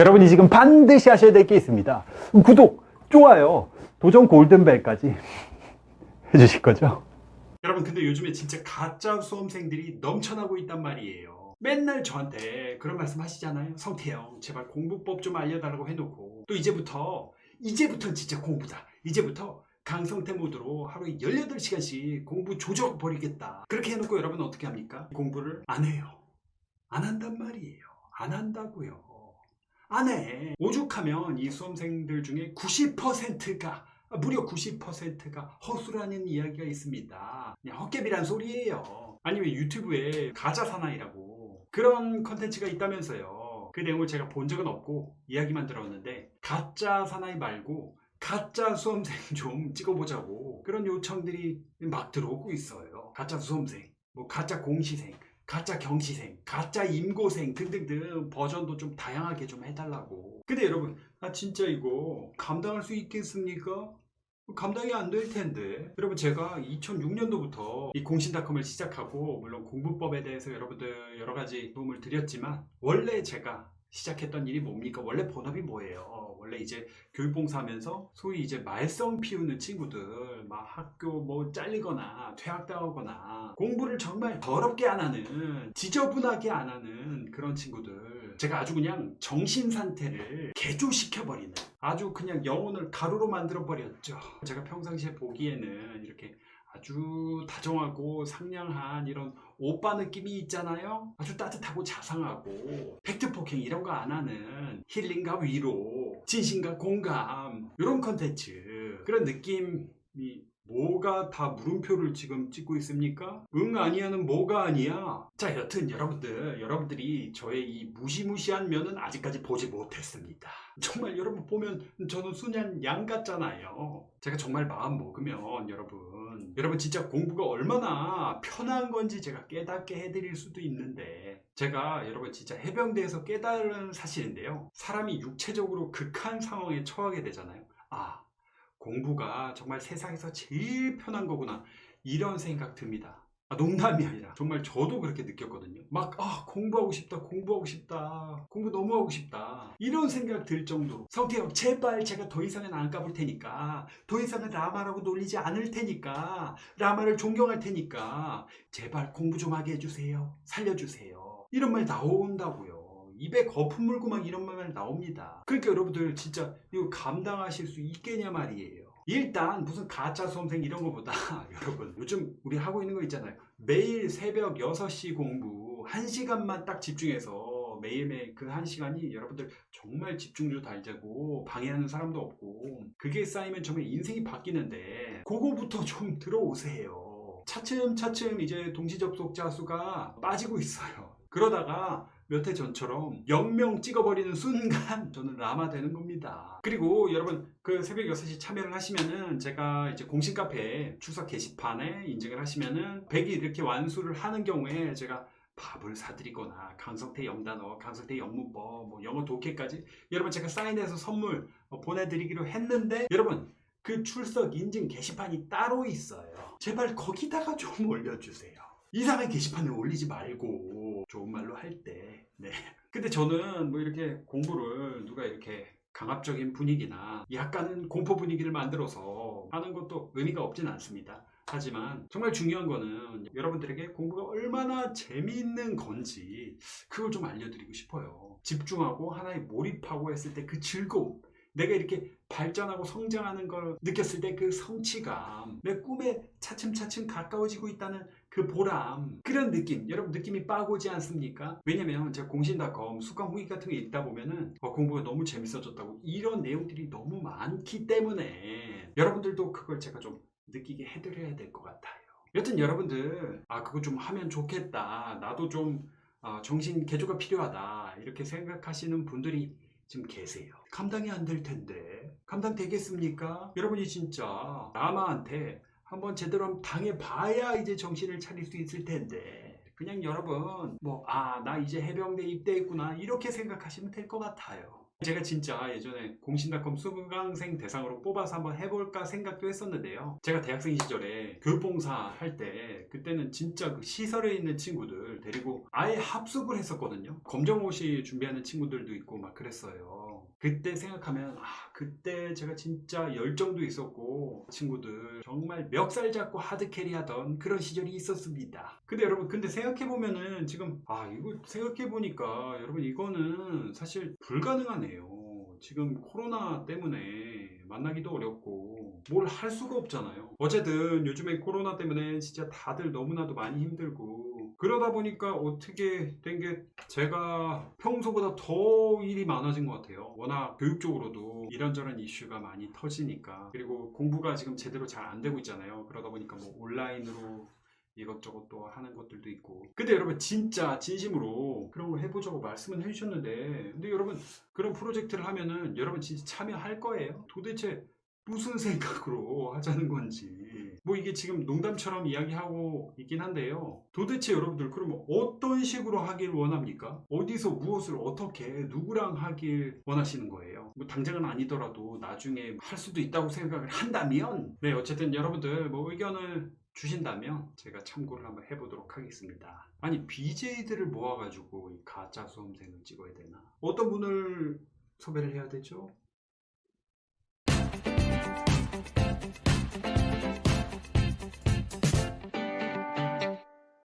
여러분이 지금 반드시 하셔야 될 게 있습니다. 구독, 좋아요, 도전 골든벨까지 해주실 거죠? 여러분 근데 요즘에 진짜 가짜 수험생들이 넘쳐나고 있단 말이에요. 맨날 저한테 그런 말씀 하시잖아요. 성태형 제발 공부법 좀 알려달라고 해놓고 또 이제부터 이제부터 진짜 공부다. 이제부터 강성태 모드로 하루에 18시간씩 공부 조져 버리겠다. 그렇게 해놓고 여러분 어떻게 합니까? 공부를 안 해요. 안 한단 말이에요. 안 한다고요. 안 해. 오죽하면 이 수험생들 중에 90%가 무려 90%가 허수라는 이야기가 있습니다. 그냥 헛개비란 소리예요. 아니 왜 유튜브에 가짜 사나이라고 그런 컨텐츠가 있다면서요. 그 내용을 제가 본 적은 없고 이야기만 들었는데 가짜 사나이 말고 가짜 수험생 좀 찍어보자고 그런 요청들이 막 들어오고 있어요. 가짜 수험생, 뭐 가짜 공시생, 가짜 경시생, 가짜 임고생 등등등 버전도 좀 다양하게 좀 해달라고. 근데 여러분, 아 진짜 이거 감당할 수 있겠습니까? 감당이 안 될 텐데. 여러분 제가 2006년도부터 이 공신닷컴을 시작하고 물론 공부법에 대해서 여러분들 여러 가지 도움을 드렸지만 원래 제가 시작했던 일이 뭡니까? 원래 본업이 뭐예요? 원래 이제 교육봉사하면서 소위 이제 말썽 피우는 친구들 막 학교 뭐 잘리거나 퇴학당하거나 공부를 정말 더럽게 안 하는 지저분하게 안 하는 그런 친구들 제가 아주 그냥 정신 상태를 개조시켜 버리는 아주 그냥 영혼을 가루로 만들어 버렸죠. 제가 평상시에 보기에는 이렇게 아주 다정하고 상냥한 이런 오빠 느낌이 있잖아요. 아주 따뜻하고 자상하고 팩트 폭행 이런 거 안 하는 힐링과 위로, 진심과 공감 이런 컨텐츠 그런 느낌이 뭐가 다 물음표를 지금 찍고 있습니까? 응 아니야는 뭐가 아니야? 자 여튼 여러분들 여러분들이 저의 이 무시무시한 면은 아직까지 보지 못했습니다. 정말 여러분 보면 저는 순한 양 같잖아요. 제가 정말 마음 먹으면 여러분 여러분 진짜 공부가 얼마나 편한 건지 제가 깨닫게 해드릴 수도 있는데 제가 여러분 진짜 해병대에서 깨달은 사실인데요. 사람이 육체적으로 극한 상황에 처하게 되잖아요. 아 공부가 정말 세상에서 제일 편한 거구나 이런 생각 듭니다. 아, 농담이 아니라 정말 저도 그렇게 느꼈거든요. 막 아, 공부하고 싶다, 공부하고 싶다, 공부 너무 하고 싶다 이런 생각 들 정도로 성태형 제발 제가 더 이상은 안 까볼 테니까 더 이상은 라마라고 놀리지 않을 테니까 라마를 존경할 테니까 제발 공부 좀 하게 해주세요, 살려주세요 이런 말 나온다고요. 입에 거품 물고 막 이런 말 나옵니다. 그러니까 여러분들 진짜 이거 감당하실 수 있겠냐 말이에요. 일단 무슨 가짜 수험생 이런 거보다 여러분 요즘 우리 하고 있는 거 있잖아요. 매일 새벽 6시 공부 1시간만 딱 집중해서 매일매일 그 1시간이 여러분들 정말 집중도 잘 되고 방해하는 사람도 없고 그게 쌓이면 정말 인생이 바뀌는데 그거부터 좀 들어오세요. 차츰차츰 이제 동시 접속자 수가 빠지고 있어요. 그러다가 몇 해 전처럼 0명 찍어버리는 순간 저는 라마 되는 겁니다. 그리고 여러분 그 새벽 6시 참여를 하시면은 제가 이제 공식 카페 출석 게시판에 인증을 하시면은 100이 이렇게 완수를 하는 경우에 제가 밥을 사드리거나 강성태 영단어, 강성태 영문법, 뭐 영어 독해까지 여러분 제가 사인해서 선물 어, 보내드리기로 했는데 여러분 그 출석 인증 게시판이 따로 있어요. 제발 거기다가 좀 올려주세요. 이상한 게시판을 올리지 말고 좋은 말로 할 때. 네. 근데 저는 뭐 이렇게 공부를 누가 이렇게 강압적인 분위기나 약간은 공포 분위기를 만들어서 하는 것도 의미가 없진 않습니다. 하지만 정말 중요한 거는 여러분들에게 공부가 얼마나 재미있는 건지 그걸 좀 알려드리고 싶어요. 집중하고 하나에 몰입하고 했을 때 그 즐거움. 내가 이렇게 발전하고 성장하는 걸 느꼈을 때 그 성취감, 내 꿈에 차츰차츰 가까워지고 있다는 그 보람, 그런 느낌, 여러분 느낌이 빠고지 않습니까? 왜냐면 제가 공신닷컴 수강 후기 같은 게 읽다 보면은 어, 공부가 너무 재밌어졌다고 이런 내용들이 너무 많기 때문에 여러분들도 그걸 제가 좀 느끼게 해드려야 될 것 같아요. 여튼 여러분들, 아, 그거 좀 하면 좋겠다. 나도 좀 어, 정신 개조가 필요하다. 이렇게 생각하시는 분들이 지금 계세요. 감당이 안 될 텐데. 감당 되겠습니까? 여러분이 진짜 라마한테 한번 제대로 당해봐야 이제 정신을 차릴 수 있을 텐데. 그냥 여러분, 뭐, 아, 나 이제 해병대 입대했구나. 이렇게 생각하시면 될 것 같아요. 제가 진짜 예전에 공신닷컴 수강생 대상으로 뽑아서 한번 해볼까 생각도 했었는데요. 제가 대학생 시절에 교육봉사 할 때 그때는 진짜 그 시설에 있는 친구들 데리고 아예 합숙을 했었거든요. 검정고시 준비하는 친구들도 있고 막 그랬어요. 그때 생각하면 아 그때 제가 진짜 열정도 있었고 친구들 정말 멱살 잡고 하드캐리 하던 그런 시절이 있었습니다. 근데 여러분 근데 생각해 보면은 지금 아 이거 생각해 보니까 여러분 이거는 사실 불가능하네요. 지금 코로나 때문에 만나기도 어렵고 뭘 할 수가 없잖아요. 어쨌든 요즘에 코로나 때문에 진짜 다들 너무나도 많이 힘들고 그러다 보니까 어떻게 된 게 제가 평소보다 더 일이 많아진 것 같아요. 워낙 교육적으로도 이런저런 이슈가 많이 터지니까 그리고 공부가 지금 제대로 잘 안 되고 있잖아요. 그러다 보니까 뭐 온라인으로 이것저것 또 하는 것들도 있고 근데 여러분 진짜 진심으로 그런 거 해보자고 말씀은 해주셨는데 근데 여러분 그런 프로젝트를 하면은 여러분 진짜 참여할 거예요? 도대체 무슨 생각으로 하자는 건지 뭐 이게 지금 농담처럼 이야기하고 있긴 한데요 도대체 여러분들 그러면 어떤 식으로 하길 원합니까? 어디서 무엇을 어떻게 누구랑 하길 원하시는 거예요? 뭐 당장은 아니더라도 나중에 할 수도 있다고 생각을 한다면 네 어쨌든 여러분들 뭐 의견을 주신다면 제가 참고를 한번 해보도록 하겠습니다. 아니 BJ들을 모아가지고 이 가짜 수험생을 찍어야 되나? 어떤 분을 섭외를 해야 되죠?